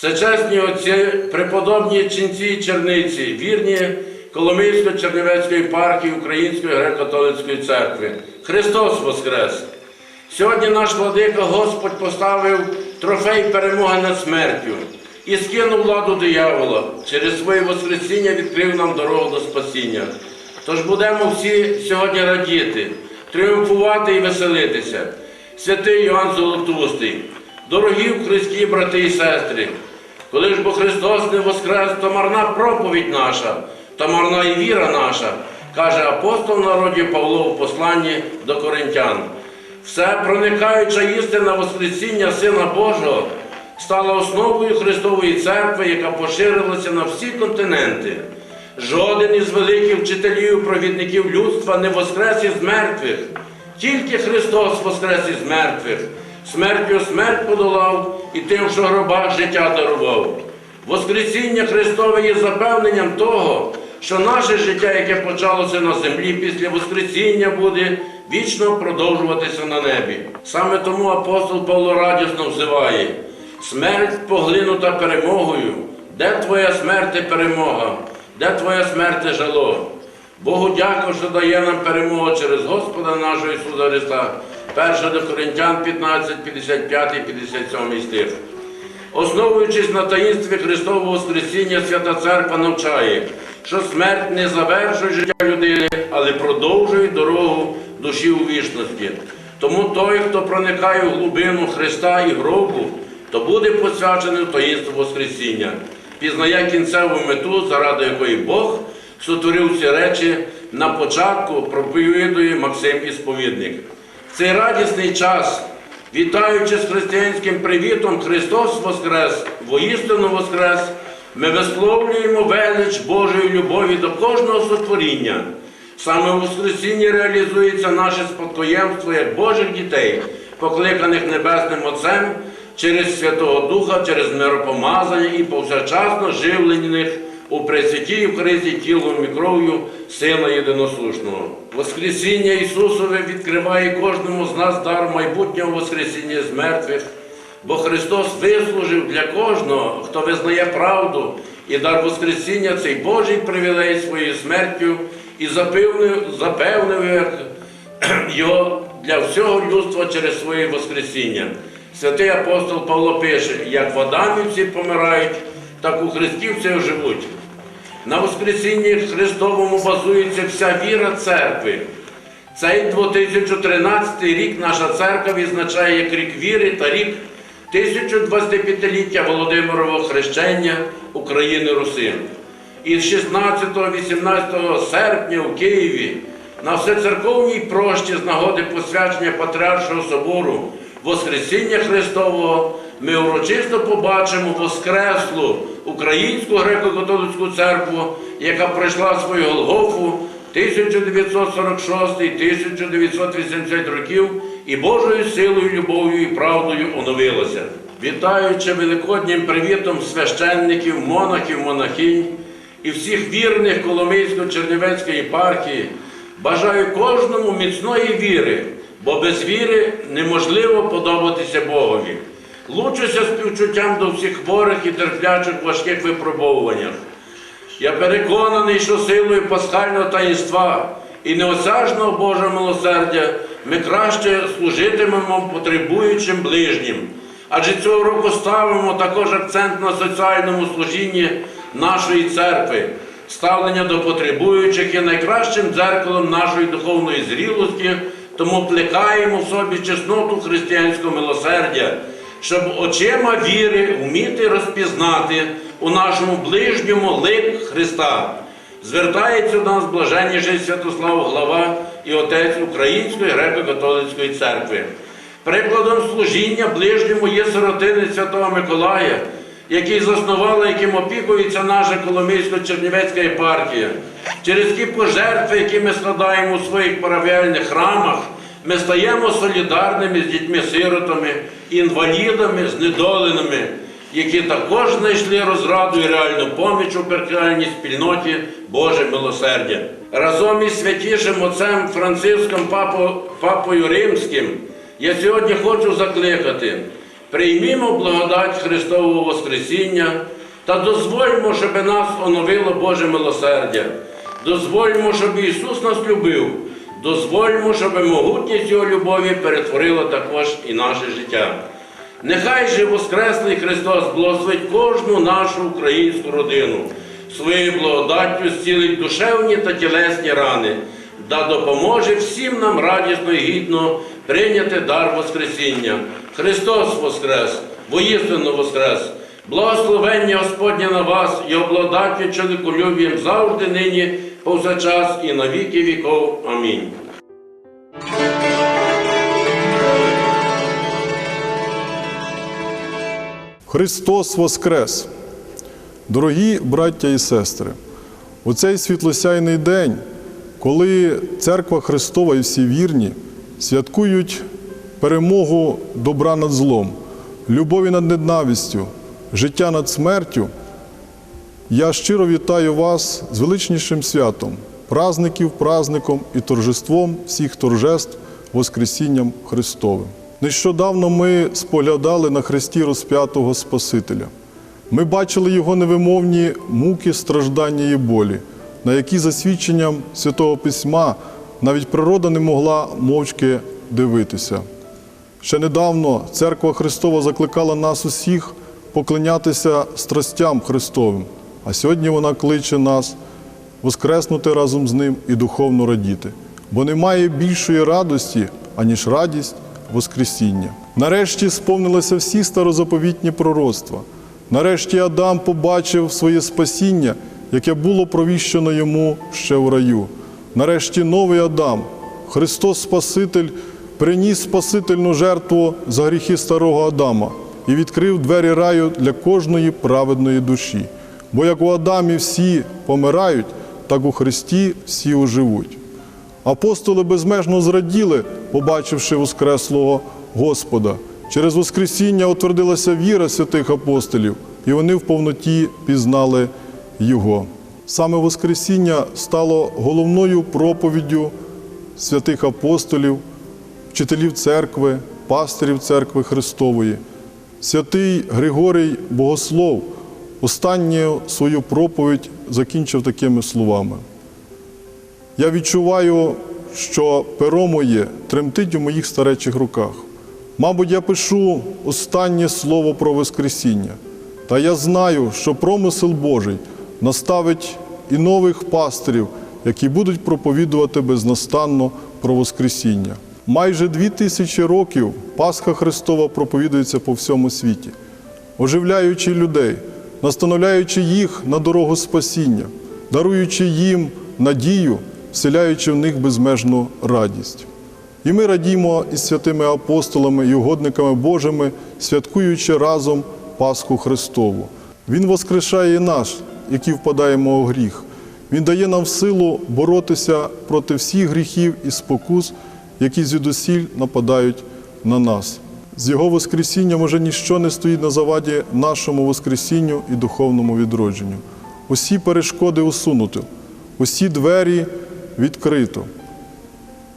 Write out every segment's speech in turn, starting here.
Всечесні отці, преподобні ченці і черниці, вірні Коломийсько-Чернівецької парки Української греко-католицької церкви. Христос Воскрес! Сьогодні наш владика Господь поставив трофей перемоги над смертю і скинув владу диявола. Через своє Воскресіння відкрив нам дорогу до спасіння. Тож будемо всі сьогодні радіти, тріумфувати і веселитися. Святий Йоанн Золотустий, дорогі Христі, брати і сестри, коли ж бо Христос не воскрес, то марна проповідь наша, то марна і віра наша, каже апостол народі Павло в посланні до коринтян. Все проникаюча істина Воскресіння Сина Божого стала основою Христової церкви, яка поширилася на всі континенти. Жоден із великих вчителів, провідників людства не воскрес із мертвих, тільки Христос воскрес із мертвих, смертю смерть подолав і тим, що гробах життя дарував. Воскресіння Христове є запевненням того, що наше життя, яке почалося на землі після Воскресіння, буде вічно продовжуватися на небі. Саме тому апостол Павло радісно взиває: смерть поглинута перемогою. Де твоя смерть і перемога? Де твоя смерть і жало? Богу дякую, що дає нам перемогу через Господа нашого Ісуса Христа. 1 до Коринтян 15, 55, 57 стих. Основуючись на таїнстві Христового Воскресіння, Свята Церква навчає, що смерть не завершує життя людини, але продовжує дорогу душі у вічності. Тому той, хто проникає в глибину Христа і гробу, то буде посвячений в таїнство Воскресіння, пізнає кінцеву мету, заради якої Бог сотворив ці речі на початку проповідує Максим Ісповідник. Цей радісний час Вітаючи з християнським привітом Христос Воскрес, воістину Воскрес, ми висловлюємо велич Божої любові до кожного сотворіння. Саме у Воскресінні реалізується наше спадкоємство як Божих дітей, покликаних Небесним Отцем через Святого Духа, через миропомазання і повсякчасно живлених у Пресвятій Христі тілом і кров'ю Сина Єдиносушного. Воскресіння Ісусове відкриває кожному з нас дар майбутнього Воскресіння з мертвих, бо Христос вислужив для кожного, хто визнає правду, і дар Воскресіння цей Божий привілей своєю смертю і запевнив, його для всього людства через своє Воскресіння. Святий апостол Павло пише, як в Адамі всі помирають, так у Христі всі живуть. На Воскресінні Христовому базується вся віра церкви. Цей 2013 рік наша церква відзначає як рік віри та рік 1025-ліття Володимирового хрещення України Руси. І 16-18 серпня у Києві на всецерковній прощі з нагоди посвячення Патріаршого собору Воскресіння Христового ми урочисто побачимо Воскреслу Українську греко-католицьку церкву, яка пройшла свою Голгофу 1946-1980 років і Божою силою, любов'ю і правдою оновилася. Вітаючи великоднім привітом священників, монахів, монахинь і всіх вірних Коломийсько-Чернівецької єпархії, бажаю кожному міцної віри, бо без віри неможливо подобатися Богові. Лучуся співчуттям до всіх хворих і терплячих важких випробовуваннях. Я переконаний, що силою пасхального таїнства і неосяжного Божого милосердя ми краще служитимемо потребуючим ближнім. Адже цього року ставимо також акцент на соціальному служінні нашої церкви. Ставлення до потребуючих є найкращим дзеркалом нашої духовної зрілості, тому плекаємо в собі чесноту християнського милосердя, щоб очима віри вміти розпізнати у нашому ближньому лик Христа. Звертається до нас блаженніший Святослав Глава і отець Української греко-католицької церкви. Прикладом служіння ближньому є сиротини Святого Миколая, який заснувала, яким опікується наша Коломийсько-Чернівецька єпархія. Через ті пожертви, які ми складаємо у своїх паравіальних храмах, ми стаємо солідарними з дітьми-сиротами, інвалідами, знедоленими, які також знайшли розраду і реальну поміч у перкальній спільноті Боже милосердя. Разом із святішим отцем Франциском Папо- Папою Римським я сьогодні хочу закликати приймімо благодать Христового Воскресіння та дозвольмо, щоб нас оновило Боже милосердя. Дозвольмо, щоб Ісус нас любив. Дозвольмо, щоб могутність Його любові перетворила також і наше життя. Нехай же Воскреслий Христос благословить кожну нашу українську родину, своєю благодаттю зцілить душевні та тілесні рани, да допоможе всім нам радісно і гідно прийняти дар Воскресіння. Христос Воскрес, воістину Воскрес! Благословення Господнє на вас, Його благодаттю чоловіколюбієм завжди нині, повсякчас і на віки віков. Амінь. Христос Воскрес! Дорогі браття і сестри, у цей світлосяйний день, коли Церква Христова і всі вірні святкують перемогу добра над злом, любові над ненавистю, життя над смертю, я щиро вітаю вас з величнішим святом, празників, празником і торжеством всіх торжеств Воскресінням Христовим. Нещодавно ми споглядали на хресті розп'ятого Спасителя. Ми бачили його невимовні муки, страждання і болі, на які за свідченням Святого Письма навіть природа не могла мовчки дивитися. Ще недавно Церква Христова закликала нас усіх поклонятися страстям Христовим, а сьогодні вона кличе нас воскреснути разом з ним і духовно радіти. Бо немає більшої радості, аніж радість Воскресіння. Нарешті сповнилися всі старозаповітні пророцтва. Нарешті Адам побачив своє спасіння, яке було провіщено йому ще в раю. Нарешті новий Адам, Христос Спаситель, приніс спасительну жертву за гріхи старого Адама і відкрив двері раю для кожної праведної душі. Бо як у Адамі всі помирають, так у Христі всі оживуть. Апостоли безмежно зраділи, побачивши Воскреслого Господа. Через Воскресіння утвердилася віра святих апостолів, і вони в повноті пізнали Його. Саме Воскресіння стало головною проповіддю святих апостолів, вчителів церкви, пастирів церкви Христової. Святий Григорій Богослов останню свою проповідь закінчив такими словами. Я відчуваю, що перо моє тремтить у моїх старечих руках. Мабуть, я пишу останнє слово про Воскресіння, та я знаю, що промисел Божий наставить і нових пастирів, які будуть проповідувати безнастанно про Воскресіння. Майже дві тисячі років Пасха Христова проповідується по всьому світі, оживляючи людей, настановляючи їх на дорогу спасіння, даруючи їм надію, вселяючи в них безмежну радість. І ми радімо із святими апостолами і угодниками Божими, святкуючи разом Пасху Христову. Він воскрешає наш, які впадаємо у гріх. Він дає нам силу боротися проти всіх гріхів і спокус, які звідусіль нападають на нас. З Його Воскресінням уже ніщо не стоїть на заваді нашому Воскресінню і духовному відродженню. Усі перешкоди усунуто, усі двері відкрито.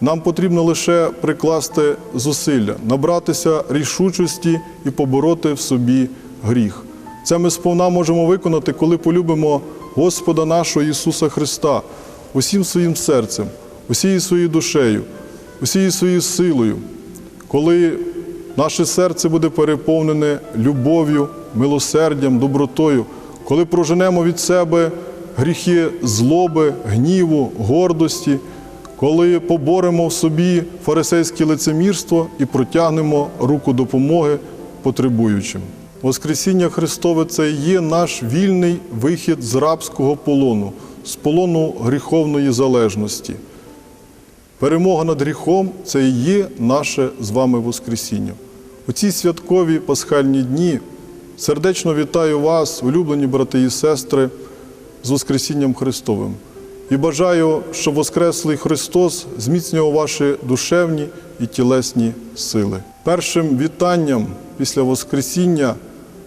Нам потрібно лише прикласти зусилля, набратися рішучості і побороти в собі гріх. Це ми сповна можемо виконати, коли полюбимо Господа нашого Ісуса Христа усім своїм серцем, усією своєю душею, усією своєю силою, коли наше серце буде переповнене любов'ю, милосердям, добротою, коли проженемо від себе гріхи злоби, гніву, гордості коли поборемо в собі фарисейське лицемірство і протягнемо руку допомоги потребуючим. Воскресіння Христове це є наш вільний вихід з рабського полону, з полону гріховної залежності. Перемога над гріхом це і є наше з вами Воскресіння. У ці святкові пасхальні дні сердечно вітаю вас, улюблені брати і сестри, з Воскресінням Христовим. І бажаю, щоб Воскреслий Христос зміцнював ваші душевні і тілесні сили. Першим вітанням після Воскресіння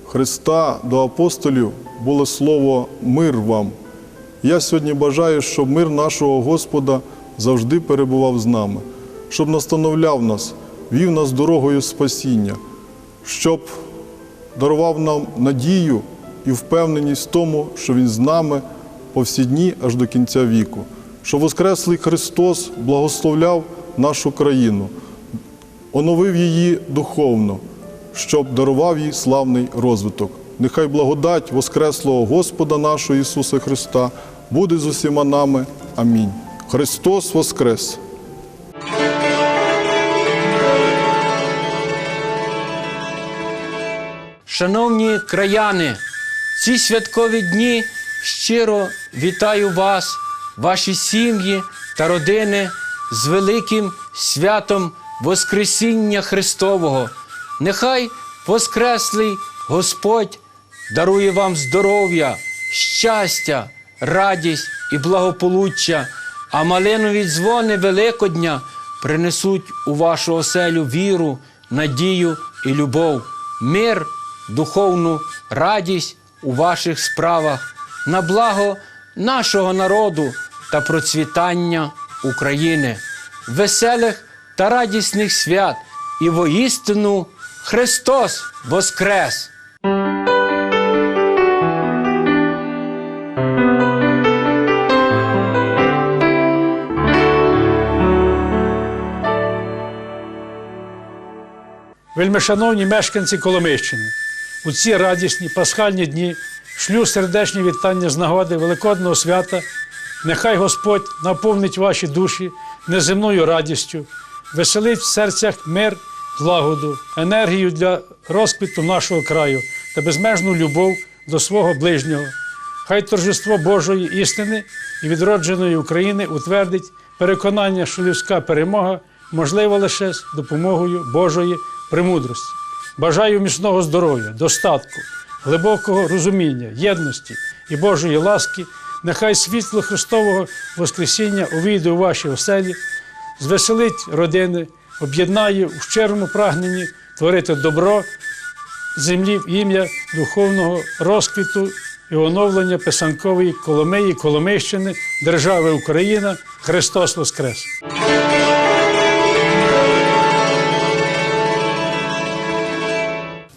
Христа до апостолів було слово мир вам. Я сьогодні бажаю, щоб мир нашого Господа завжди перебував з нами, щоб настановляв нас, вів нас дорогою спасіння, щоб дарував нам надію і впевненість в тому, що Він з нами по всі дні аж до кінця віку, щоб Воскреслий Христос благословляв нашу країну, оновив її духовно, щоб дарував їй славний розвиток. Нехай благодать Воскреслого Господа нашого Ісуса Христа буде з усіма нами. Амінь. Христос Воскрес! Шановні краяни, ці святкові дні щиро вітаю вас, ваші сім'ї та родини з великим святом Воскресіння Христового. Нехай Воскреслий Господь дарує вам здоров'я, щастя, радість і благополуччя, а малинові дзвони Великодня принесуть у вашу оселю віру, надію і любов, мир, духовну радість у ваших справах, на благо нашого народу та процвітання України, веселих та радісних свят і воістину Христос Воскрес! Вельмишановні мешканці Коломийщини, у ці радісні пасхальні дні шлю сердечні вітання з нагоди Великодного свята. Нехай Господь наповнить ваші душі неземною радістю, веселить в серцях мир, злагоду, енергію для розквіту нашого краю та безмежну любов до свого ближнього. Хай торжество Божої істини і відродженої України утвердить переконання, що людська перемога можлива лише з допомогою Божої премудрості. Бажаю міцного здоров'я, достатку, глибокого розуміння, єдності і Божої ласки. Нехай світло Христового Воскресіння увійде у ваші оселі, звеселить родини, об'єднає у щирому прагненні творити добро землі в ім'я духовного розквіту і оновлення писанкової Коломиї, Коломийщини, держави Україна, Христос Воскрес!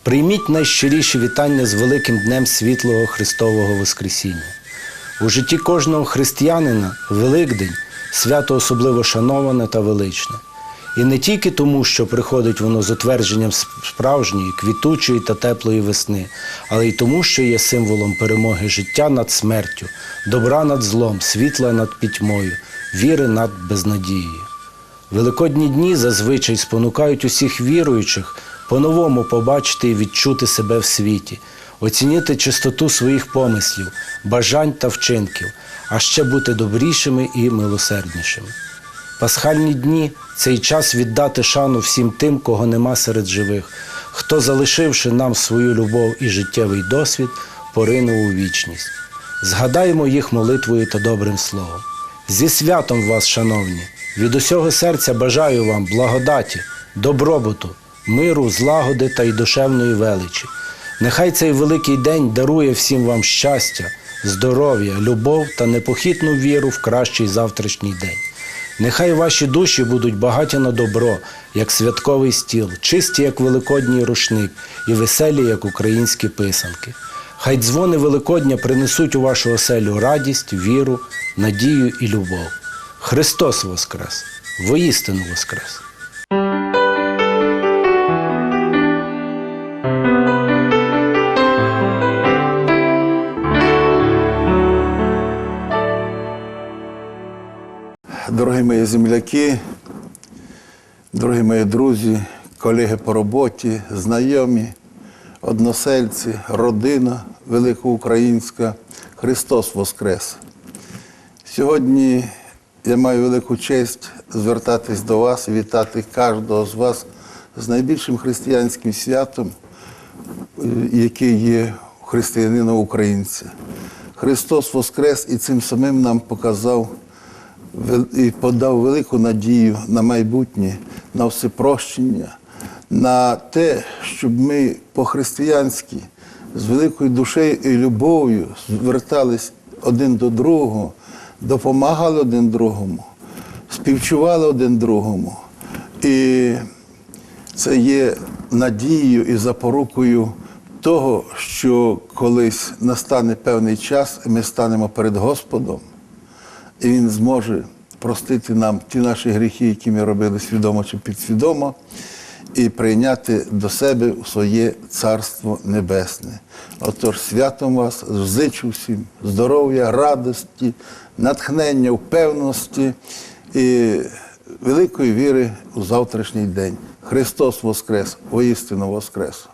Прийміть найщиріші вітання з великим днем світлого Христового Воскресіння. У житті кожного християнина Великдень свято особливо шановане та величне. І не тільки тому, що приходить воно з утвердженням справжньої, квітучої та теплої весни, але й тому, що є символом перемоги життя над смертю, добра над злом, світла над пітьмою, віри над безнадією. Великодні дні зазвичай спонукають усіх віруючих по-новому побачити і відчути себе в світі, оцінити чистоту своїх помислів, бажань та вчинків, а ще бути добрішими і милосерднішими. Пасхальні дні цей час віддати шану всім тим, кого нема серед живих, хто, залишивши нам свою любов і життєвий досвід, поринув у вічність. Згадаємо їх молитвою та добрим словом. Зі святом вас, шановні, від усього серця бажаю вам благодаті, добробуту, миру, злагоди та й душевної величі. Нехай цей великий день дарує всім вам щастя, здоров'я, любов та непохитну віру в кращий завтрашній день. Нехай ваші душі будуть багаті на добро, як святковий стіл, чисті, як великодній рушник, і веселі, як українські писанки. Хай дзвони Великодня принесуть у вашу оселю радість, віру, надію і любов. Христос Воскрес! Воістину Воскрес! Дорогі мої земляки, дорогі мої друзі, колеги по роботі, знайомі, односельці, родина великоукраїнська, Христос Воскрес! Сьогодні я маю велику честь звертатись до вас і вітати кожного з вас з найбільшим християнським святом, яке є у християнина українця. Христос Воскрес і цим самим нам показав і подав велику надію на майбутнє, на всепрощення, на те, щоб ми по-християнськи з великою душею і любов'ю звертались один до другого, допомагали один другому, співчували один другому. І Це є надією і запорукою того, що колись настане певний час, і ми станемо перед Господом, і Він зможе простити нам ті наші гріхи, які ми робили свідомо чи підсвідомо, і прийняти до себе у своє Царство Небесне. Отож, святом вас зичу всім здоров'я, радості, натхнення, впевненості і великої віри у завтрашній день. Христос Воскрес, воістину Воскрес!